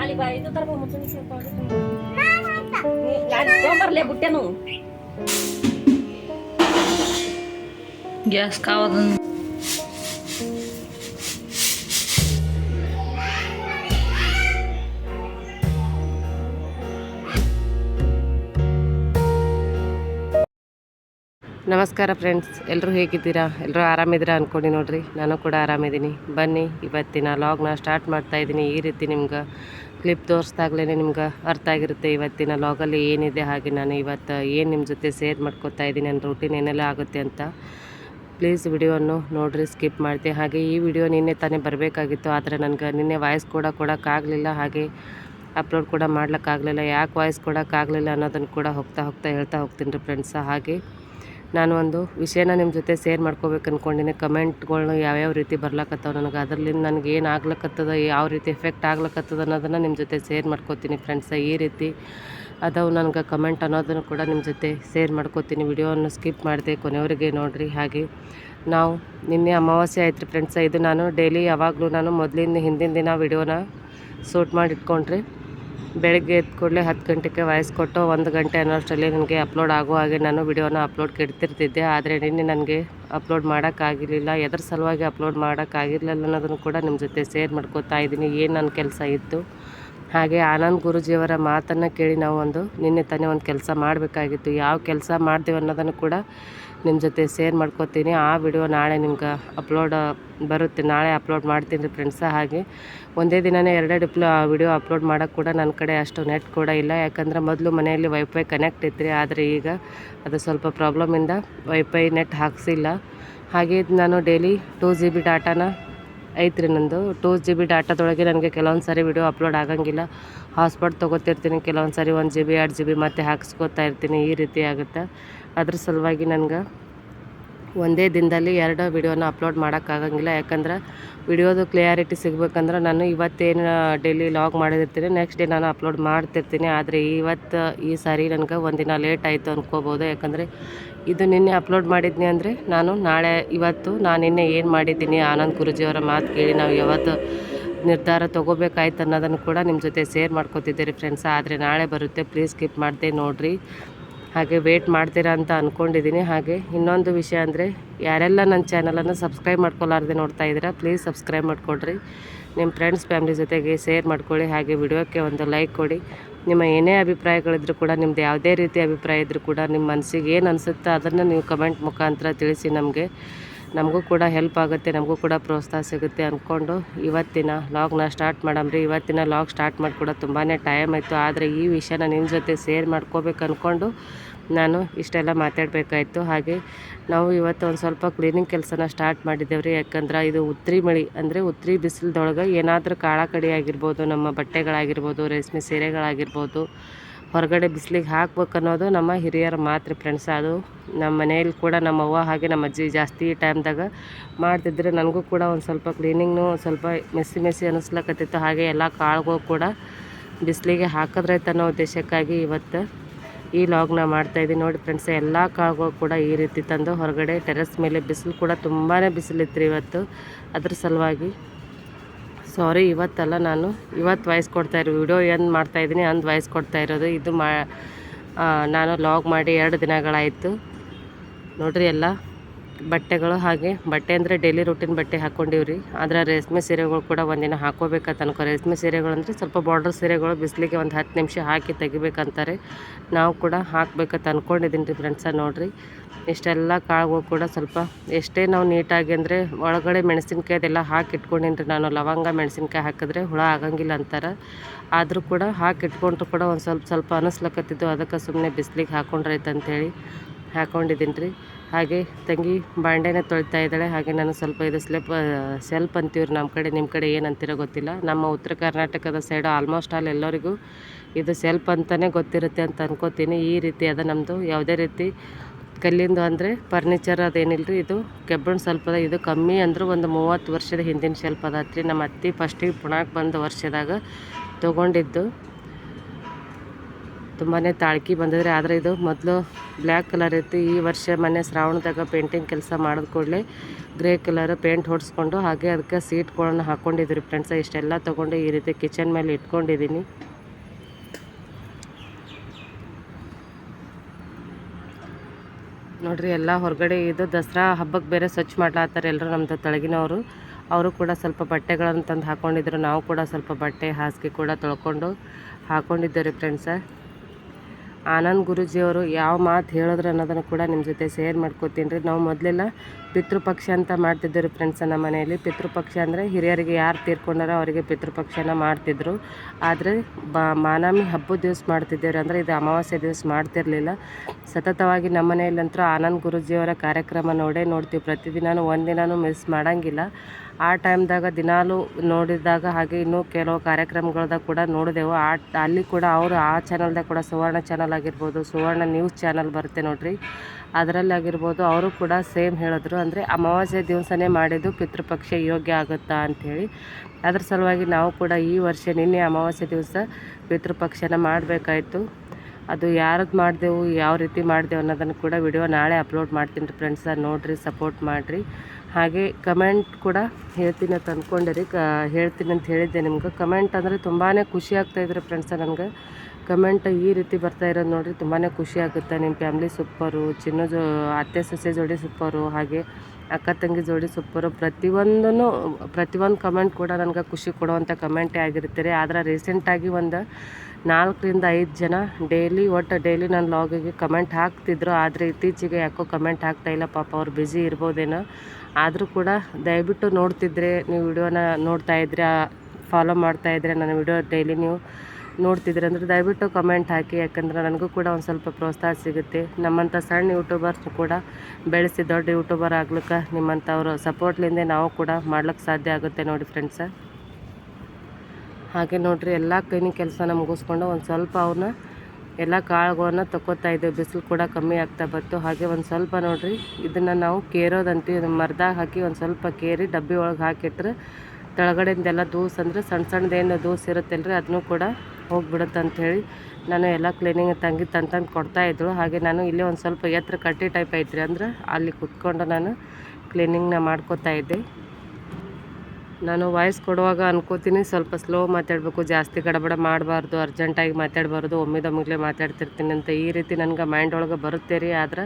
ಅಲ್ಲಿ ಬಾ ಇದು ತರ್ಬೋ ನಮಸ್ಕಾರ ಫ್ರೆಂಡ್ಸ್ ಎಲ್ಲರೂ ಹೇಗಿದ್ದೀರಾ? ಎಲ್ಲರೂ ಆರಾಮಿದ್ದೀರಾ ಅಂದ್ಕೊಂಡು ನೋಡಿರಿ, ನಾನು ಕೂಡ ಆರಾಮಿದ್ದೀನಿ. ಬನ್ನಿ, ಇವತ್ತಿನ ಲಾಗ್ನ ಸ್ಟಾರ್ಟ್ ಮಾಡ್ತಾ ಇದ್ದೀನಿ. ಈ ರೀತಿ ನಿಮ್ಗೆ ಕ್ಲಿಪ್ ತೋರಿಸ್ದಾಗ್ಲೇ ನಿಮ್ಗೆ ಅರ್ಥ ಆಗಿರುತ್ತೆ ಇವತ್ತಿನ ಲಾಗಲ್ಲಿ ಏನಿದೆ, ಹಾಗೆ ನಾನು ಇವತ್ತು ಏನು ನಿಮ್ಮ ಜೊತೆ ಶೇರ್ ಮಾಡ್ಕೊತಾ ಇದ್ದೀನಿ ನನ್ನ ರೂಟೀನ್ ಏನೆಲ್ಲ ಆಗುತ್ತೆ ಅಂತ ಪ್ಲೀಸ್ ವಿಡಿಯೋವನ್ನು ನೋಡಿರಿ ಸ್ಕಿಪ್ ಮಾಡ್ತೆ ಹಾಗೆ ಈ ವಿಡಿಯೋ ನಿನ್ನೆ ತಾನೇ ಬರಬೇಕಾಗಿತ್ತು, ಆದರೆ ನನಗೆ ನಿನ್ನೆ ವಾಯ್ಸ್ ಕೂಡ ಕೊಡೋಕ್ಕಾಗಲಿಲ್ಲ. ಹಾಗೆ ಅಪ್ಲೋಡ್ ಕೂಡ ಮಾಡ್ಲಿಕ್ಕಾಗಲಿಲ್ಲ. ಯಾಕೆ ವಾಯ್ಸ್ ಕೊಡೋಕ್ಕಾಗಲಿಲ್ಲ ಅನ್ನೋದನ್ನು ಕೂಡ ಹೋಗ್ತಾ ಹೋಗ್ತಾ ಹೇಳ್ತಾ ಹೋಗ್ತೀನಿ ರೀ ಫ್ರೆಂಡ್ಸ. ಹಾಗೆ ನಾನು ಒಂದು ವಿಷಯನ ನಿಮ್ಮ ಜೊತೆ ಶೇರ್ ಮಾಡ್ಕೋಬೇಕು ಅಂದ್ಕೊಂಡಿನಿ ಕಮೆಂಟ್ಗಳ್ನ ಯಾವ್ಯಾವ ರೀತಿ ಬರ್ಲಕತ್ತವ ನನಗೆ? ಅದರ್ಲಿಂದ ನನಗೆ ಏನು ಆಗ್ಲಕ್ಕತ್ತದ ಯಾವ ರೀತಿ ಎಫೆಕ್ಟ್ ಆಗ್ಲಕ್ಕತ್ತದ ಅನ್ನೋದನ್ನು ನಿಮ್ಮ ಜೊತೆ ಶೇರ್ ಮಾಡ್ಕೋತೀನಿ ಫ್ರೆಂಡ್ಸ ಈ ರೀತಿ ಅದಾವು ನನಗೆ ಕಮೆಂಟ್ ಅನ್ನೋದನ್ನು ಕೂಡ ನಿಮ್ಮ ಜೊತೆ ಶೇರ್ ಮಾಡ್ಕೋತೀನಿ. ವಿಡಿಯೋವನ್ನು ಸ್ಕಿಪ್ ಮಾಡಿದೆ ಕೊನೆಯವರಿಗೆ ನೋಡಿರಿ. ಹಾಗೆ ನಾವು ನಿನ್ನೆ ಅಮಾವಾಸ್ಯೆ ಆಯ್ತು ರೀ ಫ್ರೆಂಡ್ಸ ಇದು ನಾನು ಡೈಲಿ ಯಾವಾಗಲೂ ನಾನು ಮೊದಲಿಂದ ಹಿಂದಿನ ದಿನ ವಿಡಿಯೋನ ಶೂಟ್ ಮಾಡಿ ಇಟ್ಕೊಂಡ್ರೆ ಬೆಳಗ್ಗೆ ಎದ್ದ ಕೂಡಲೇ ಹತ್ತು ಗಂಟೆಗೆ ವಾಯ್ಸ್ ಕೊಟ್ಟು ಒಂದು ಗಂಟೆ ಅನ್ನೋಷ್ಟರಲ್ಲಿ ನನಗೆ ಅಪ್ಲೋಡ್ ಆಗೋ ಹಾಗೆ ನಾನು ವಿಡಿಯೋನ ಅಪ್ಲೋಡ್ ಕೆಡ್ತಿರ್ತಿದ್ದೆ. ಆದರೆ ನಿನ್ನೆ ನನಗೆ ಅಪ್ಲೋಡ್ ಮಾಡೋಕ್ಕಾಗಿರಲಿಲ್ಲ ಎದ್ರ ಸಲುವಾಗಿ ಅಪ್ಲೋಡ್ ಮಾಡೋಕ್ಕಾಗಿರಲಿಲ್ಲ ಅನ್ನೋದನ್ನು ಕೂಡ ನಿಮ್ಮ ಜೊತೆ ಶೇರ್ ಮಾಡ್ಕೋತಾ ಇದ್ದೀನಿ. ಏನು ನನ್ನ ಕೆಲಸ ಇತ್ತು? ಹಾಗೆ ಆನಂದ್ ಗುರುಜಿಯವರ ಮಾತನ್ನು ಕೇಳಿ ನಾವು ಒಂದು ನಿನ್ನೆ ತಾನೇ ಒಂದು ಕೆಲಸ ಮಾಡಬೇಕಾಗಿತ್ತು. ಯಾವ ಕೆಲಸ ಮಾಡ್ತೀವಿ ಅನ್ನೋದನ್ನು ಕೂಡ ನಿಮ್ಮ ಜೊತೆ ಶೇರ್ ಮಾಡ್ಕೋತೀನಿ. ಆ ವಿಡಿಯೋ ನಾಳೆ ನಿಮ್ಗೆ ಅಪ್ಲೋಡ್ ಬರುತ್ತೆ. ನಾಳೆ ಅಪ್ಲೋಡ್ ಮಾಡ್ತೀನಿ ರೀ ಫ್ರೆಂಡ್ಸ ಹಾಗೆ. ಒಂದೇ ದಿನನೇ ಎರಡೆರಡು ಆ ವಿಡಿಯೋ ಅಪ್ಲೋಡ್ ಮಾಡೋಕ್ಕೆ ಕೂಡ ನನ್ನ ಕಡೆ ಅಷ್ಟು ನೆಟ್ ಕೂಡ ಇಲ್ಲ. ಯಾಕಂದ್ರೆ ಮೊದಲು ಮನೆಯಲ್ಲಿ ವೈಫೈ ಕನೆಕ್ಟ್ ಇತ್ತು ಆದರೆ ಈಗ ಅದು ಸ್ವಲ್ಪ ಪ್ರಾಬ್ಲಮಿಂದ ವೈಫೈ ನೆಟ್ ಹಾಕ್ಸಿಲ್ಲ. ಹಾಗೆ ನಾನು ಡೈಲಿ ಟೂ ಜಿ ಬಿ ಡಾಟಾನ ಐತ್ರಿ ನಂದು. ಟೂ ಜಿ ಬಿ ಡಾಟಾದೊಳಗೆ ನನಗೆ ಕೆಲವೊಂದು ಸಾರಿ ವಿಡಿಯೋ ಅಪ್ಲೋಡ್ ಆಗಂಗಿಲ್ಲ. ಹಾಟ್ಸ್ಪಾಟ್ ತೊಗೋತಿರ್ತೀನಿ ಕೆಲವೊಂದು ಸಾರಿ ಒಂದು ಜಿ ಬಿ ಎರಡು ಜಿ ಬಿ ಮತ್ತೆ ಹಾಕ್ಸ್ಕೊತಾ ಇರ್ತೀನಿ, ಈ ರೀತಿ ಆಗುತ್ತೆ. ಅದ್ರ ಸಲುವಾಗಿ ನನಗೆ ಒಂದೇ ದಿನದಲ್ಲಿ ಎರಡು ವಿಡಿಯೋನ ಅಪ್ಲೋಡ್ ಮಾಡೋಕ್ಕಾಗಂಗಿಲ್ಲ ಯಾಕಂದ್ರೆ ವಿಡಿಯೋದು ಕ್ಲಿಯಾರಿಟಿ ಸಿಗಬೇಕಂದ್ರೆ ನಾನು ಇವತ್ತೇನು ಡೈಲಿ ಲಾಗ್ ಮಾಡಿರ್ತೀನಿ ನೆಕ್ಸ್ಟ್ ಡೇ ನಾನು ಅಪ್ಲೋಡ್ ಮಾಡ್ತಿರ್ತೀನಿ. ಆದರೆ ಇವತ್ತು ಈ ಸಾರಿ ನನಗೆ ಒಂದಿನ ಲೇಟ್ ಆಯಿತು ಅಂದ್ಕೋಬೋದು ಯಾಕಂದರೆ ಇದು ನಿನ್ನೆ ಅಪ್ಲೋಡ್ ಮಾಡಿದ್ನಿ ಅಂದರೆ ನಾನು ನಾಳೆ ಇವತ್ತು ನಾನು ನಿನ್ನೆ ಏನು ಮಾಡಿದ್ದೀನಿ ಆನಂದ್ ಗುರುಜಿಯವರ ಮಾತು ಕೇಳಿ ನಾವು ಯಾವತ್ತು ನಿರ್ಧಾರ ತೊಗೋಬೇಕಾಯ್ತು ಅನ್ನೋದನ್ನು ಕೂಡ ನಿಮ್ಮ ಜೊತೆ ಶೇರ್ ಮಾಡ್ಕೊತಿದ್ದೀರಿ ಫ್ರೆಂಡ್ಸ್ ಆದರೆ ನಾಳೆ ಬರುತ್ತೆ ಪ್ಲೀಸ್ ಸ್ಕಿಪ್ ಮಾಡದೆ ನೋಡಿರಿ. ಹಾಗೆ ವೇಟ್ ಮಾಡ್ತೀರಾ ಅಂತ ಅಂದ್ಕೊಂಡಿದ್ದೀನಿ ಹಾಗೆ ಇನ್ನೊಂದು ವಿಷಯ ಅಂದರೆ, ಯಾರೆಲ್ಲ ನನ್ನ ಚಾನಲನ್ನು ಸಬ್ಸ್ಕ್ರೈಬ್ ಮಾಡ್ಕೊಲಾರ್ದೆ ನೋಡ್ತಾ ಇದ್ದೀರಾ ಪ್ಲೀಸ್ ಸಬ್ಸ್ಕ್ರೈಬ್ ಮಾಡಿಕೊಡ್ರಿ. ನಿಮ್ಮ ಫ್ರೆಂಡ್ಸ್ ಫ್ಯಾಮ್ಲಿ ಜೊತೆಗೆ ಶೇರ್ ಮಾಡ್ಕೊಳ್ಳಿ. ಹಾಗೆ ವಿಡಿಯೋಕ್ಕೆ ಒಂದು ಲೈಕ್ ಕೊಡಿ. ನಿಮ್ಮ ಏನೇ ಅಭಿಪ್ರಾಯಗಳಿದ್ರು ಕೂಡ, ನಿಮ್ದು ಯಾವುದೇ ರೀತಿ ಅಭಿಪ್ರಾಯ ಇದ್ದರೂ ಕೂಡ ನಿಮ್ಮ ಮನಸ್ಸಿಗೆ ಏನು ಅನಿಸುತ್ತೋ ಅದನ್ನು ನೀವು ಕಮೆಂಟ್ ಮುಖಾಂತರ ತಿಳಿಸಿ ನಮಗೆ. ನಮಗೂ ಕೂಡ ಹೆಲ್ಪ್ ಆಗುತ್ತೆ, ನಮಗೂ ಕೂಡ ಪ್ರೋತ್ಸಾಹ ಸಿಗುತ್ತೆ ಅಂದ್ಕೊಂಡು ಇವತ್ತಿನ ಲಾಗ್ನ ಸ್ಟಾರ್ಟ್ ಮಾಡಮ್ರಿ ಇವತ್ತಿನ ಲಾಗ್ ಸ್ಟಾರ್ಟ್ ಮಾಡಿ ಕೂಡ ತುಂಬಾ ಟೈಮ್ ಆಯಿತು. ಆದರೆ ಈ ವಿಷಯನ ನಿಮ್ಮ ಜೊತೆ ಶೇರ್ ಮಾಡ್ಕೋಬೇಕು ಅಂದ್ಕೊಂಡು ನಾನು ಇಷ್ಟೆಲ್ಲ ಮಾತಾಡಬೇಕಾಯಿತು. ಹಾಗೆ ನಾವು ಇವತ್ತು ಒಂದು ಸ್ವಲ್ಪ ಕ್ಲೀನಿಂಗ್ ಕೆಲಸನ ಸ್ಟಾರ್ಟ್ ಮಾಡಿದ್ದೇವೆ ರೀ. ಯಾಕಂದ್ರೆ ಇದು ಉತ್ರಿ ಮಳಿ ಅಂದರೆ ಉತ್ರಿ ಬಿಸಿಲದೊಳಗೆ ಏನಾದರೂ ಕಾಳ ಕಡಿ ಆಗಿರ್ಬೋದು, ನಮ್ಮ ಬಟ್ಟೆಗಳಾಗಿರ್ಬೋದು, ರೇಷ್ಮೆ ಸೀರೆಗಳಾಗಿರ್ಬೋದು ಹೊರಗಡೆ ಬಿಸಿಲಿಗೆ ಹಾಕ್ಬೇಕು ಅನ್ನೋದು ನಮ್ಮ ಹಿರಿಯರ ಮಾತ್ರ ಫ್ರೆಂಡ್ಸ್. ಅದು ನಮ್ಮ ಮನೆಯಲ್ಲಿ ಕೂಡ ನಮ್ಮ ಅವ್ವ ಹಾಗೆ ನಮ್ಮ ಅಜ್ಜಿ ಜಾಸ್ತಿ ಟೈಮ್ದಾಗ ಮಾಡ್ತಿದ್ರೆ. ನನಗೂ ಕೂಡ ಒಂದು ಸ್ವಲ್ಪ ಕ್ಲೀನಿಂಗ್ನು ಸ್ವಲ್ಪ ಮೆಸ್ಸಿ ಮೆಸ್ಸಿ ಅನ್ನಿಸ್ಲಕತ್ತಿತ್ತು. ಹಾಗೆ ಎಲ್ಲ ಕಾಳುಗಳು ಕೂಡ ಬಿಸಿಲಿಗೆ ಹಾಕಿದ್ರೈತೆ ಅನ್ನೋ ಉದ್ದೇಶಕ್ಕಾಗಿ ಇವತ್ತು ಈ ಲಾಗ್ನ ಮಾಡ್ತಾಯಿದ್ದೀನಿ ನೋಡಿ ಫ್ರೆಂಡ್ಸ್, ಎಲ್ಲ ಕಾಳುಗಳು ಕೂಡ ಈ ರೀತಿ ತಂದು ಹೊರಗಡೆ ಟೆರೆಸ್ ಮೇಲೆ ಬಿಸಿಲು ಕೂಡ ತುಂಬಾ ಬಿಸಿಲಿತ್ತು ಇವತ್ತು. ಅದ್ರ ಸಲುವಾಗಿ ಸಾರಿ, ಇವತ್ತಲ್ಲ ನಾನು. ಇವತ್ತು ವಾಯ್ಸ್ ಕೊಡ್ತಾ ಇರೋ ವಿಡಿಯೋ ಏನು ಮಾಡ್ತಾಯಿದ್ದೀನಿ ಅಂದು ವಾಯ್ಸ್ ಕೊಡ್ತಾ ಇರೋದು. ಇದು ಮಾ ನಾನು ಲಾಗ್ ಮಾಡಿ ಎರಡು ದಿನಗಳಾಯಿತು. ನೋಡ್ರಿ ಎಲ್ಲ. ಬಟ್ಟೆಗಳು ಹಾಗೆ ಬಟ್ಟೆ ಅಂದರೆ ಡೈಲಿ ರೂಟೀನ್ ಬಟ್ಟೆ ಹಾಕ್ಕೊಂಡಿವ್ರಿ ಆದರೆ ರೇಷ್ಮೆ ಸೀರೆಗಳು ಕೂಡ ಒಂದಿನ ಹಾಕೋಬೇಕಂತ ಅನ್ಕೋ, ರೇಷ್ಮೆ ಸೀರೆಗಳು ಅಂದರೆ ಸ್ವಲ್ಪ ಬಾರ್ಡರ್ ಸೀರೆಗಳು ಬಿಸಿಲಿಗೆ ಒಂದು ಹತ್ತು ನಿಮಿಷ ಹಾಕಿ ತೆಗಿಬೇಕಂತಾರೆ. ನಾವು ಕೂಡ ಹಾಕ್ಬೇಕಂತ ಅಂದ್ಕೊಂಡಿದ್ದೀನಿ ರೀ ಫ್ರೆಂಡ್ಸ ನೋಡಿರಿ. ಇಷ್ಟೆಲ್ಲ ಕಾಳುಗಳು ಕೂಡ ಸ್ವಲ್ಪ ಎಷ್ಟೇ ನಾವು ನೀಟಾಗಿ ಅಂದರೆ ಒಳಗಡೆ ಮೆಣಸಿನ್ಕಾಯಿ ಅದೆಲ್ಲ ಹಾಕಿ ನಾನು. ಲವಂಗ, ಮೆಣಸಿನ್ಕಾಯಿ ಹಾಕಿದ್ರೆ ಹುಳ ಆಗಂಗಿಲ್ಲ ಅಂತಾರೆ. ಆದರೂ ಕೂಡ ಹಾಕಿ ಇಟ್ಕೊಂಡ್ರು ಕೂಡ ಒಂದು ಸ್ವಲ್ಪ ಸ್ವಲ್ಪ ಅನಿಸ್ಲಕತ್ತಿದ್ದು ಅದಕ್ಕೆ ಸುಮ್ಮನೆ ಬಿಸಿಲಿಗೆ ಹಾಕೊಂಡ್ರೈತೆ ಅಂಥೇಳಿ ಹಾಕೊಂಡಿದ್ದೀನಿ ರೀ ಹಾಗೆ ತಂಗಿ ಬಾಂಡೆನ ತೊಳಿತಾ ಇದ್ದಾಳೆ. ಹಾಗೆ ನಾನು ಸ್ವಲ್ಪ ಇದು ಸ್ಲೆಪ್ ಸೆಲ್ಪ್ ಅಂತೀವ್ರಿ ನಮ್ಮ ಕಡೆ. ನಿಮ್ಮ ಕಡೆ ಏನು ಅಂತೀರೋ ಗೊತ್ತಿಲ್ಲ. ನಮ್ಮ ಉತ್ತರ ಕರ್ನಾಟಕದ ಸೈಡು ಆಲ್ಮೋಸ್ಟ್ ಆಲ್ ಎಲ್ಲರಿಗೂ ಇದು ಸೆಲ್ಪ್ ಅಂತಲೇ ಗೊತ್ತಿರುತ್ತೆ ಅಂತ ಅನ್ಕೋತೀನಿ. ಈ ರೀತಿ ಅದ ನಮ್ಮದು ಯಾವುದೇ ರೀತಿ ಕಲ್ಲಿಂದು ಅಂದರೆ ಫರ್ನಿಚರ್ ಅದೇನಿಲ್ಲ ರೀ ಇದು ಕೆಬ್ಬಣ ಸ್ವಲ್ಪ ಇದು ಕಮ್ಮಿ ಅಂದ್ರೆ ಒಂದು ಮೂವತ್ತು ವರ್ಷದ ಹಿಂದಿನ ಶೆಲ್ಪ್ ಅದಾತ್ರಿ. ನಮ್ಮ ಅತ್ತಿ ಫಸ್ಟಿಗೆ ಪುಣಾಕ್ ಬಂದ ವರ್ಷದಾಗ ತೊಗೊಂಡಿದ್ದು. ತುಂಬಾ ತಾಳ್ಕಿ ಬಂದಿದ್ರೆ, ಆದರೆ ಇದು ಮೊದಲು ಬ್ಲ್ಯಾಕ್ ಕಲರ್ ಇತ್ತು. ಈ ವರ್ಷ ಮೊನ್ನೆ ಶ್ರಾವಣದಾಗ ಪೇಂಟಿಂಗ್ ಕೆಲಸ ಮಾಡಿದ ಕೂಡಲೇ ಗ್ರೇ ಕಲರ್ ಪೇಂಟ್ ಹೊಡ್ಸ್ಕೊಂಡು, ಹಾಗೆ ಅದಕ್ಕೆ ಸೀಟ್ಗಳನ್ನ ಹಾಕ್ಕೊಂಡಿದ್ರಿ ಫ್ರೆಂಡ್ಸ. ಇಷ್ಟೆಲ್ಲ ತೊಗೊಂಡು ಈ ರೀತಿ ಕಿಚನ್ ಮೇಲೆ ಇಟ್ಕೊಂಡಿದ್ದೀನಿ. ನೋಡಿರಿ, ಎಲ್ಲ ಹೊರಗಡೆ ಇದು ದಸರಾ ಹಬ್ಬಕ್ಕೆ ಬೇರೆ ಸ್ವಚ್ಛ ಮಾಡ್ಲಾತಾರೆ ಎಲ್ಲರೂ ನಮ್ಮದು ತಳಗಿನವರು. ಅವರು ಕೂಡ ಸ್ವಲ್ಪ ಬಟ್ಟೆಗಳನ್ನು ತಂದು ಹಾಕ್ಕೊಂಡಿದ್ರು ನಾವು ಕೂಡ ಸ್ವಲ್ಪ ಬಟ್ಟೆ ಹಾಸಿಗೆ ಕೂಡ ತೊಳ್ಕೊಂಡು ಹಾಕ್ಕೊಂಡಿದ್ದೇವೆ ಫ್ರೆಂಡ್ಸ. ಆನಂದ್ ಗುರೂಜಿಯವರು ಯಾವ ಮಾತು ಹೇಳಿದ್ರು ಅನ್ನೋದನ್ನು ಕೂಡ ನಿಮ್ಮ ಜೊತೆ ಶೇರ್ ಮಾಡ್ಕೋತೀನಿ ರೀ. ನಾವು ಮೊದಲೆಲ್ಲ ಪಿತೃಪಕ್ಷ ಅಂತ ಮಾಡ್ತಿದ್ದರು ಫ್ರೆಂಡ್ಸ್ ನಮ್ಮ ಮನೆಯಲ್ಲಿ. ಪಿತೃಪಕ್ಷ ಅಂದರೆ ಹಿರಿಯರಿಗೆ ಯಾರು ತೀರ್ಕೊಂಡಾರೋ ಅವರಿಗೆ ಪಿತೃಪಕ್ಷನ ಮಾಡ್ತಿದ್ರು. ಆದರೆ ಬ ಮಾನಾಮಿ ಹಬ್ಬದ ದಿವಸ ಮಾಡ್ತಿದ್ದೇವ್ರಿ ಅಂದರೆ ಇದು ಅಮಾವಾಸ್ಯೆ ದಿವಸ ಮಾಡ್ತಿರಲಿಲ್ಲ. ಸತತವಾಗಿ ನಮ್ಮ ಮನೆಯಲ್ಲಂತೂ ಆನಂದ್ ಗುರುಜಿಯವರ ಕಾರ್ಯಕ್ರಮ ನೋಡೇ ನೋಡ್ತೀವಿ. ಪ್ರತಿದಿನವೂ ಒಂದಿನವೂ ಮಿಸ್ ಮಾಡೋಂಗಿಲ್ಲ. ಆ ಟೈಮ್ದಾಗ ದಿನಾಲೂ ನೋಡಿದಾಗ ಹಾಗೆ ಇನ್ನೂ ಕೆಲವು ಕಾರ್ಯಕ್ರಮಗಳ್ದಾಗ ಕೂಡ ನೋಡಿದೆವು. ಆ ಅಲ್ಲಿ ಕೂಡ ಅವರು ಆ ಚಾನಲ್ದಾಗ ಕೂಡ ಸುವರ್ಣ ಚಾನಲ್ ಆಗಿರ್ಬೋದು, ಸುವರ್ಣ ನ್ಯೂಸ್ ಚಾನಲ್ ಬರುತ್ತೆ ನೋಡಿರಿ. ಅದರಲ್ಲಿ ಆಗಿರ್ಬೋದು ಅವರು ಕೂಡ ಸೇಮ್ ಹೇಳಿದ್ರು. ಅಂದರೆ ಅಮಾವಾಸ್ಯೆ ದಿವಸನೇ ಮಾಡಿದ್ದು ಪಿತೃಪಕ್ಷ ಯೋಗ್ಯ ಆಗುತ್ತಾ ಅಂಥೇಳಿ. ಅದ್ರ ಸಲುವಾಗಿ ನಾವು ಕೂಡ ಈ ವರ್ಷ ನಿನ್ನೆ ಅಮಾವಾಸ್ಯೆ ದಿವಸ ಪಿತೃಪಕ್ಷನ ಮಾಡಬೇಕಾಯ್ತು. ಅದು ಯಾರದ್ದು ಮಾಡಿದೆವು, ಯಾವ ರೀತಿ ಮಾಡಿದೆವು ಅನ್ನೋದನ್ನು ಕೂಡ ವಿಡಿಯೋ ನಾಳೆ ಅಪ್ಲೋಡ್ ಮಾಡ್ತೀನಿ ರೀ ಫ್ರೆಂಡ್ಸ. ನೋಡಿರಿ, ಸಪೋರ್ಟ್ ಮಾಡಿರಿ. ಹಾಗೆ ಕಮೆಂಟ್ ಕೂಡ ಹೇಳ್ತೀನಿ ಅಂತ ಅಂದ್ಕೊಂಡೆ ರೀ ಕ, ಹೇಳ್ತೀನಿ ಅಂತ ಹೇಳಿದ್ದೆ ನಿಮ್ಗೆ. ಕಮೆಂಟ್ ಅಂದರೆ ತುಂಬಾ ಖುಷಿ ಆಗ್ತಾಯಿದ್ರು ಫ್ರೆಂಡ್ಸ ನನಗೆ. ಕಮೆಂಟ್ ಈ ರೀತಿ ಬರ್ತಾ ಇರೋದು ನೋಡಿರಿ ತುಂಬಾ ಖುಷಿ ಆಗುತ್ತೆ. ನಿಮ್ಮ ಫ್ಯಾಮ್ಲಿ ಸೂಪರು ಚಿನ್ನದ, ಅತ್ತೆ, ಸೊಸೆ ಜೋಡಿ ಸೂಪರು ಹಾಗೆ ಅಕ್ಕ ತಂಗಿ ಜೋಡಿ ಸೂಪರು ಪ್ರತಿಯೊಂದೂ ಪ್ರತಿಯೊಂದು ಕಮೆಂಟ್ ಕೂಡ ನನಗೆ ಖುಷಿ ಕೊಡುವಂಥ ಕಮೆಂಟೇ ಆಗಿರ್ತೀರಿ ಆದರೆ ರೀಸೆಂಟಾಗಿ ಒಂದು ನಾಲ್ಕರಿಂದ ಐದು ಜನ ಡೈಲಿ ಒಟ್ಟು ಡೈಲಿ ನನ್ನ ಲಾಗಿಗೆ ಕಮೆಂಟ್ ಹಾಕ್ತಿದ್ರು. ಆದರೆ ಇತ್ತೀಚೆಗೆ ಯಾಕೋ ಕಮೆಂಟ್ ಹಾಕ್ತಾ ಇಲ್ಲ. ಪಾಪ ಅವ್ರು ಬ್ಯುಸಿ ಇರ್ಬೋದೇನೋ. ಆದರೂ ಕೂಡ ದಯವಿಟ್ಟು ನೋಡ್ತಿದ್ರೆ, ನೀವು ವಿಡಿಯೋನ ನೋಡ್ತಾ ಇದ್ರೆ ಫಾಲೋ ಮಾಡ್ತಾ ಇದ್ರೆ ನನ್ನ ವಿಡಿಯೋ ಡೈಲಿ ನೀವು ನೋಡ್ತಿದ್ರೆ ಅಂದರೆ ದಯವಿಟ್ಟು ಕಮೆಂಟ್ ಹಾಕಿ. ಯಾಕಂದ್ರೆ ನನಗೂ ಕೂಡ ಒಂದು ಸ್ವಲ್ಪ ಪ್ರೋತ್ಸಾಹ ಸಿಗುತ್ತೆ. ನಮ್ಮಂಥ ಸಣ್ಣ ಯೂಟ್ಯೂಬರ್ಸ್ ಕೂಡ ಬೆಳೆಸಿ ದೊಡ್ಡ ಯೂಟ್ಯೂಬರ್ ಆಗ್ಲಿಕ್ಕೆ ನಿಮ್ಮಂಥವ್ರ ಸಪೋರ್ಟ್ಲಿಂದ ನಾವು ಕೂಡ ಮಾಡ್ಲಿಕ್ಕೆ ಸಾಧ್ಯ ಆಗುತ್ತೆ ನೋಡಿ ಫ್ರೆಂಡ್ಸ ಹಾಗೆ ನೋಡಿರಿ, ಎಲ್ಲ ಕ್ಲೀನಿಂಗ್ ಕೆಲಸನ ಮುಗಿಸ್ಕೊಂಡು ಒಂದು ಸ್ವಲ್ಪ ಅವನ್ನ ಎಲ್ಲ ಕಾಳುಗಳನ್ನ ತಗೋತಾ ಇದ್ದೇವೆ. ಬಿಸಿಲು ಕೂಡ ಕಮ್ಮಿ ಆಗ್ತಾ ಬಂತು. ಹಾಗೆ ಒಂದು ಸ್ವಲ್ಪ ನೋಡಿರಿ, ಇದನ್ನು ನಾವು ಕೇರೋದಂತೀವಿ ಮರದಾಗ ಹಾಕಿ ಒಂದು ಸ್ವಲ್ಪ ಕೇರಿ ಡಬ್ಬಿ ಒಳಗೆ ಹಾಕಿಟ್ರೆ ತೆಳಗಡೆಯಿಂದೆಲ್ಲ ದೋಸೆ ಅಂದರೆ ಸಣ್ಣ ಸಣ್ಣದೇನು ದೋಸೆ ಇರುತ್ತಲ್ಲ ರೀ ಅದನ್ನೂ ಕೂಡ ಹೋಗ್ಬಿಡುತ್ತೆ ಅಂಥೇಳಿ ನಾನು ಎಲ್ಲ ಕ್ಲೀನಿಂಗ್ ತಂಗಿ ತಂತಂದು ಕೊಡ್ತಾಯಿದ್ರು ಹಾಗೆ ನಾನು ಇಲ್ಲೇ ಒಂದು ಸ್ವಲ್ಪ ಎತ್ತರ ಕಟ್ಟಿ ಟೈಪ್ ಐತ್ರಿ ಅಂದ್ರೆ ಅಲ್ಲಿ ಕುತ್ಕೊಂಡು ನಾನು ಕ್ಲೀನಿಂಗ್ನ ಮಾಡ್ಕೋತಾ ಇದ್ದೆ. ನಾನು ವಾಯ್ಸ್ ಕೊಡುವಾಗ ಅನ್ಕೋತೀನಿ, ಸ್ವಲ್ಪ ಸ್ಲೋ ಮಾತಾಡಬೇಕು, ಜಾಸ್ತಿ ಗಡಬಡ ಮಾಡಬಾರ್ದು ಅರ್ಜೆಂಟಾಗಿ ಮಾತಾಡಬಾರ್ದು ಒಮ್ಮಿದೊಮ್ಮಿಗ್ಲೇ ಮಾತಾಡ್ತಿರ್ತೀನಿ ಅಂತ ಈ ರೀತಿ ನನಗೆ ಮೈಂಡ್ ಒಳಗೆ ಬರುತ್ತೆ ರೀ. ಆದ್ರೆ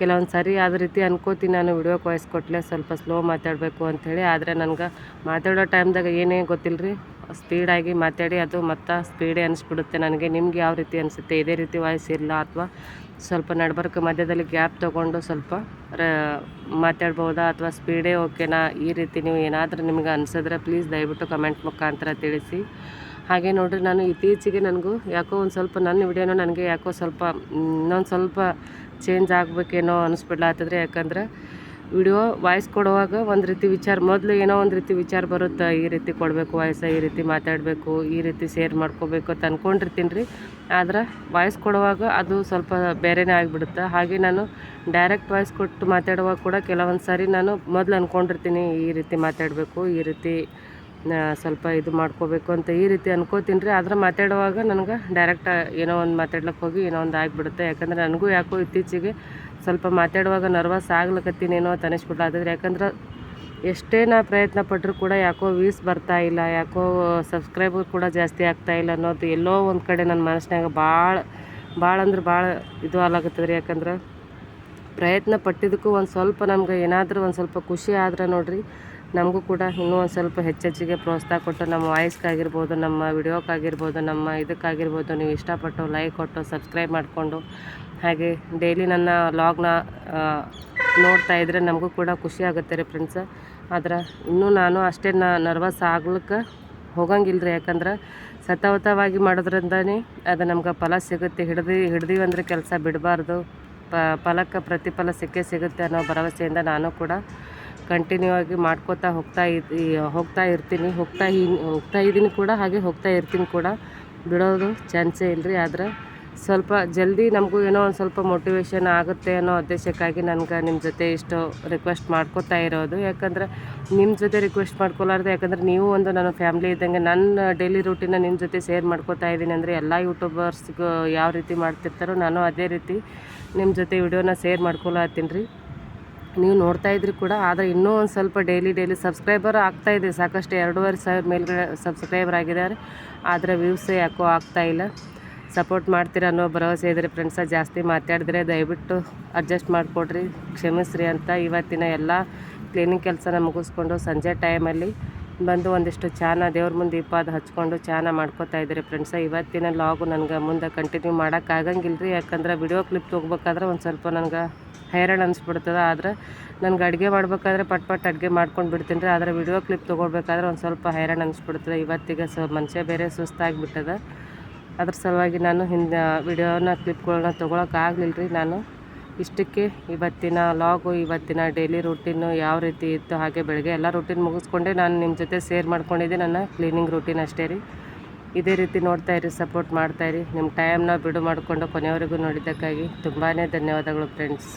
ಕೆಲವೊಂದು ಸರಿ ಆದ ರೀತಿ ಅನ್ಕೋತೀನಿ ನಾನು ವಿಡಿಯೋ ವಾಯ್ಸ್ ಕೊಟ್ಟಲೆ ಸ್ವಲ್ಪ ಸ್ಲೋ ಮಾತಾಡಬೇಕು ಅಂಥೇಳಿ. ಆದರೆ ನನಗೆ ಮಾತಾಡೋ ಟೈಮ್ದಾಗ ಏನೇ ಗೊತ್ತಿಲ್ಲ ರೀ ಸ್ಪೀಡಾಗಿ ಮಾತಾಡಿ ಅದು ಮತ್ತೆ ಸ್ಪೀಡೇ ಅನಿಸ್ಬಿಡುತ್ತೆ ನನಗೆ. ನಿಮ್ಗೆ ಯಾವ ರೀತಿ ಅನಿಸುತ್ತೆ? ಇದೇ ರೀತಿ ವಾಯ್ಸ್ ಇಲ್ಲ ಅಥವಾ ಸ್ವಲ್ಪ ನಡ್ಬರ್ಕ ಮಧ್ಯದಲ್ಲಿ ಗ್ಯಾಪ್ ತೊಗೊಂಡು ಸ್ವಲ್ಪ ರ ಮಾತಾಡ್ಬೋದಾ ಅಥವಾ ಸ್ಪೀಡೇ ಓಕೆನಾ? ಈ ರೀತಿ ನೀವು ಏನಾದರೂ ನಿಮ್ಗೆ ಅನಿಸಿದ್ರೆ ಪ್ಲೀಸ್ ದಯವಿಟ್ಟು ಕಮೆಂಟ್ ಮುಖಾಂತರ ತಿಳಿಸಿ. ಹಾಗೆ ನೋಡಿರಿ, ನಾನು ಇತ್ತೀಚೆಗೆ ನನಗೂ ಯಾಕೋ ಒಂದು ಸ್ವಲ್ಪ ನನ್ನ ವಿಡಿಯೋನ ನನಗೆ ಯಾಕೋ ಸ್ವಲ್ಪ ಇನ್ನೊಂದು ಸ್ವಲ್ಪ ಚೇಂಜ್ ಆಗಬೇಕೇನೋ ಅನಿಸ್ಬಿಡ್ಲಾತದ್ರಿ, ಯಾಕಂದ್ರೆ ವಿಡಿಯೋ ವಾಯ್ಸ್ ಕೊಡುವಾಗ ಒಂದು ರೀತಿ ವಿಚಾರ, ಮೊದಲು ಏನೋ ಒಂದು ರೀತಿ ವಿಚಾರ ಬರುತ್ತೆ, ಈ ರೀತಿ ಕೊಡಬೇಕು, ವಾಯ್ಸ ಈ ರೀತಿ ಮಾತಾಡಬೇಕು, ಈ ರೀತಿ ಶೇರ್ ಮಾಡ್ಕೋಬೇಕು ಅಂತ ಅಂದ್ಕೊಂಡಿರ್ತೀನಿ ರೀ ಆದ್ರೆ ವಾಯ್ಸ್ ಕೊಡುವಾಗ ಅದು ಸ್ವಲ್ಪ ಬೇರೆನೇ ಆಗಿಬಿಡುತ್ತೆ, ಹಾಗೆ ನಾನು ಡೈರೆಕ್ಟ್ ವಾಯ್ಸ್ ಕೊಟ್ಟು ಮಾತಾಡುವಾಗ ಕೂಡ ಕೆಲವೊಂದು ಸಾರಿ ನಾನು ಮೊದಲು ಅಂದ್ಕೊಂಡಿರ್ತೀನಿ ಈ ರೀತಿ ಮಾತಾಡಬೇಕು, ಈ ರೀತಿ ಸ್ವಲ್ಪ ಇದು ಮಾಡ್ಕೋಬೇಕು ಅಂತ ಈ ರೀತಿ ಅನ್ಕೋತೀನಿ ರೀ ಆದ್ರೆ ಮಾತಾಡುವಾಗ ನನಗೆ ಡೈರೆಕ್ಟ್ ಏನೋ ಒಂದು ಮಾತಾಡ್ಲಿಕ್ಕೆ ಹೋಗಿ ಏನೋ ಒಂದು ಆಗಿಬಿಡುತ್ತೆ. ಯಾಕಂದ್ರೆ ನನಗೂ ಯಾಕೋ ಇತ್ತೀಚೆಗೆ ಸ್ವಲ್ಪ ಮಾತಾಡುವಾಗ ನರ್ವಸ್ ಆಗ್ಲಕತ್ತೀನೇನೋ ಅಂತ ಯಾಕಂದ್ರೆ ಎಷ್ಟೇ ನಾ ಪ್ರಯತ್ನ ಪಟ್ಟರು ಕೂಡ ಯಾಕೋ ವೀಸ್ ಬರ್ತಾ ಇಲ್ಲ, ಯಾಕೋ ಸಬ್ಸ್ಕ್ರೈಬರ್ ಕೂಡ ಜಾಸ್ತಿ ಆಗ್ತಾ ಇಲ್ಲ ಅನ್ನೋದು ಎಲ್ಲೋ ಒಂದು ಕಡೆ ನನ್ನ ಮನಸ್ಸಿನಾಗ ಭಾಳ ಭಾಳ ಅಂದ್ರೆ ಭಾಳ ಇದು ಆಗ್ಲಾಕತ್ತದ್ರಿ. ಯಾಕಂದ್ರೆ ಪ್ರಯತ್ನ ಪಟ್ಟಿದ್ದಕ್ಕೂ ಒಂದು ಸ್ವಲ್ಪ ನಮ್ಗೆ ಏನಾದರೂ ಒಂದು ಸ್ವಲ್ಪ ಖುಷಿ ಆದ್ರೆ ನೋಡ್ರಿ ನಮಗೂ ಕೂಡ ಇನ್ನೂ ಒಂದು ಸ್ವಲ್ಪ ಹೆಚ್ಚೆಚ್ಚಿಗೆ ಪ್ರೋತ್ಸಾಹ ಕೊಟ್ಟು ನಮ್ಮ ವಾಯ್ಸ್ಗಾಗಿರ್ಬೋದು ನಮ್ಮ ವಿಡಿಯೋಕ್ಕಾಗಿರ್ಬೋದು ನಮ್ಮ ಇದಕ್ಕಾಗಿರ್ಬೋದು, ನೀವು ಇಷ್ಟಪಟ್ಟು ಲೈಕ್ ಕೊಟ್ಟು ಸಬ್ಸ್ಕ್ರೈಬ್ ಮಾಡಿಕೊಂಡು, ಹಾಗೆ ಡೈಲಿ ನನ್ನ ಲಾಗ್ನ ನೋಡ್ತಾ ಇದ್ದರೆ ನಮಗೂ ಕೂಡ ಖುಷಿ ಆಗುತ್ತೆ ರೀ ಫ್ರೆಂಡ್ಸ್ ಆದ್ರೆ ಇನ್ನೂ ನಾನು ಅಷ್ಟೇ ನರ್ವಸ್ ಆಗ್ಲಿಕ್ಕೆ ಹೋಗಂಗಿಲ್ಲ ರೀ ಯಾಕಂದ್ರೆ ಸತತವಾಗಿ ಮಾಡೋದ್ರಿಂದನೇ ಅದು ನಮ್ಗೆ ಫಲ ಸಿಗುತ್ತೆ. ಹಿಡ್ದು ಹಿಡ್ದೀವಂದ್ರೆ ಕೆಲಸ ಬಿಡಬಾರ್ದು. ಪ, ಫಲಕ್ಕೆ ಪ್ರತಿಫಲ ಸಿಕ್ಕೇ ಸಿಗುತ್ತೆ ಅನ್ನೋ ಭರವಸೆಯಿಂದ ನಾನು ಕೂಡ ಕಂಟಿನ್ಯೂ ಆಗಿ ಮಾಡ್ಕೋತಾ ಹೋಗ್ತಾ ಹೋಗ್ತಾ ಇರ್ತೀನಿ, ಹೋಗ್ತಾ ಇ ಹೋಗ್ತಾ ಇದ್ದೀನಿ ಕೂಡ, ಹಾಗೆ ಹೋಗ್ತಾ ಇರ್ತೀನಿ ಕೂಡ. ಬಿಡೋದು ಚಾನ್ಸೇ ಇಲ್ಲ ರೀ ಆದ್ರೆ ಸ್ವಲ್ಪ ಜಲ್ದಿ ನಮಗೂ ಏನೋ ಒಂದು ಸ್ವಲ್ಪ ಮೋಟಿವೇಶನ್ ಆಗುತ್ತೆ ಅನ್ನೋ ಉದ್ದೇಶಕ್ಕಾಗಿ ನನಗೆ ನಿಮ್ಮ ಜೊತೆ ಇಷ್ಟು ರಿಕ್ವೆಸ್ಟ್ ಮಾಡ್ಕೋತಾ ಇರೋದು. ಯಾಕಂದರೆ ನಿಮ್ಮ ಜೊತೆ ರಿಕ್ವೆಸ್ಟ್ ಮಾಡ್ಕೊಲಾರ್ದೆ, ಯಾಕಂದರೆ ನೀವು ಒಂದು ನನ್ನ ಫ್ಯಾಮಿಲಿ ಇದ್ದಂಗೆ ನನ್ನ ಡೈಲಿ ರೂಟೀನ ನಿಮ್ಮ ಜೊತೆ ಶೇರ್ ಮಾಡ್ಕೋತಾ ಇದ್ದೀನಿ ಅಂದರೆ ಎಲ್ಲ ಯೂಟ್ಯೂಬರ್ಸ್ಗೂ ಯಾವ ರೀತಿ ಮಾಡ್ತಿರ್ತಾರೋ, ನಾನು ಅದೇ ರೀತಿ ನಿಮ್ಮ ಜೊತೆ ವಿಡಿಯೋನ ಶೇರ್ ಮಾಡ್ಕೊಳತ್ತೀನಿ ರೀ. ನೀವು ನೋಡ್ತಾ ಇದ್ರಿ ಕೂಡ, ಆದರೆ ಇನ್ನೂ ಒಂದು ಸ್ವಲ್ಪ ಡೈಲಿ ಡೈಲಿ ಸಬ್ಸ್ಕ್ರೈಬರ್ ಇದೆ. ಸಾಕಷ್ಟು ಎರಡೂವರೆ ಸಾವಿರ ಮೇಲ್ಗಡೆ ಸಬ್ಸ್ಕ್ರೈಬರ್ ಆಗಿದ್ದಾರೆ. ಆದರೆ ವ್ಯೂಸ್ ಯಾಕೋ ಆಗ್ತಾ ಇಲ್ಲ. ಸಪೋರ್ಟ್ ಮಾಡ್ತೀರಾ ಅನ್ನೋ ಭರವಸೆ ಇದ್ರೆ ಫ್ರೆಂಡ್ಸ ಜಾಸ್ತಿ ಮಾತಾಡಿದ್ರೆ ದಯವಿಟ್ಟು ಅಡ್ಜಸ್ಟ್ ಮಾಡಿಕೊಡ್ರಿ, ಕ್ಷಮಿಸ್ರಿ ಅಂತ. ಇವತ್ತಿನ ಎಲ್ಲ ಕ್ಲೀನಿಂಗ್ ಕೆಲಸನ ಮುಗಿಸ್ಕೊಂಡು ಸಂಜೆ ಟೈಮಲ್ಲಿ ಬಂದು ಒಂದಿಷ್ಟು ಚಾನ, ದೇವ್ರ ಮುಂದೆ ದೀಪ ಅದು ಹಚ್ಕೊಂಡು ಚಾನ ಮಾಡ್ಕೋತಾ ಇದ್ದೀರಿ ಫ್ರೆಂಡ್ಸ ಇವತ್ತಿನ ಲಾಗು ನನಗೆ ಮುಂದೆ ಕಂಟಿನ್ಯೂ ಮಾಡೋಕ್ಕಾಗಂಗಿಲ್ಲ ರೀ ಯಾಕಂದ್ರೆ ವಿಡಿಯೋ ಕ್ಲಿಪ್ ತೊಗೋಬೇಕಾದ್ರೆ ಒಂದು ಸ್ವಲ್ಪ ನನಗೆ ಹೈರಾಣ ಅನಿಸ್ಬಿಡ್ತದೆ. ಆದ್ರೆ ನನಗೆ ಅಡುಗೆ ಮಾಡಬೇಕಾದ್ರೆ ಪಟ್ ಪಟ್ ಅಡುಗೆ ಮಾಡ್ಕೊಂಡು ಬಿಡ್ತೀನಿ ರೀ. ಆದರೆ ವಿಡಿಯೋ ಕ್ಲಿಪ್ ತೊಗೊಳ್ಬೇಕಾದ್ರೆ ಒಂದು ಸ್ವಲ್ಪ ಹೈರಾಣ ಅನಿಸ್ಬಿಡ್ತದೆ. ಇವತ್ತಿಗೆ ಸ ಮನುಷ್ಯ ಬೇರೆ ಸುಸ್ತಾಗಿಬಿಟ್ಟದ. ಅದ್ರ ಸಲುವಾಗಿ ನಾನು ಹಿಂದೆ ವಿಡಿಯೋನ ಕ್ಲಿಪ್ಗಳನ್ನ ತೊಗೊಳಕ್ಕಾಗಲಿಲ್ಲ ರೀ ನಾನು ಇಷ್ಟಕ್ಕೆ ಇವತ್ತಿನ ಲಾಗು, ಇವತ್ತಿನ ಡೈಲಿ ರೂಟೀನು ಯಾವ ರೀತಿ ಇತ್ತು, ಹಾಗೆ ಬೆಳಗ್ಗೆ ಎಲ್ಲ ರೂಟೀನ್ ಮುಗಿಸ್ಕೊಂಡೆ ನಾನು ನಿಮ್ಮ ಜೊತೆ ಶೇರ್ ಮಾಡ್ಕೊಂಡಿದ್ದೆ ನನ್ನ ಕ್ಲೀನಿಂಗ್ ರೂಟೀನ್ ಅಷ್ಟೇ ರೀ. ಇದೇ ರೀತಿ ನೋಡ್ತಾ ಇರಿ ಸಪೋರ್ಟ್ ಮಾಡ್ತಾ ಇರಿ. ನಿಮ್ಮ ಟೈಮ್ನ ಬಿಡು ಮಾಡಿಕೊಂಡು ಕೊನೆಯವರೆಗೂ ನೋಡಿದ್ದಕ್ಕಾಗಿ ತುಂಬಾ ಧನ್ಯವಾದಗಳು ಫ್ರೆಂಡ್ಸ್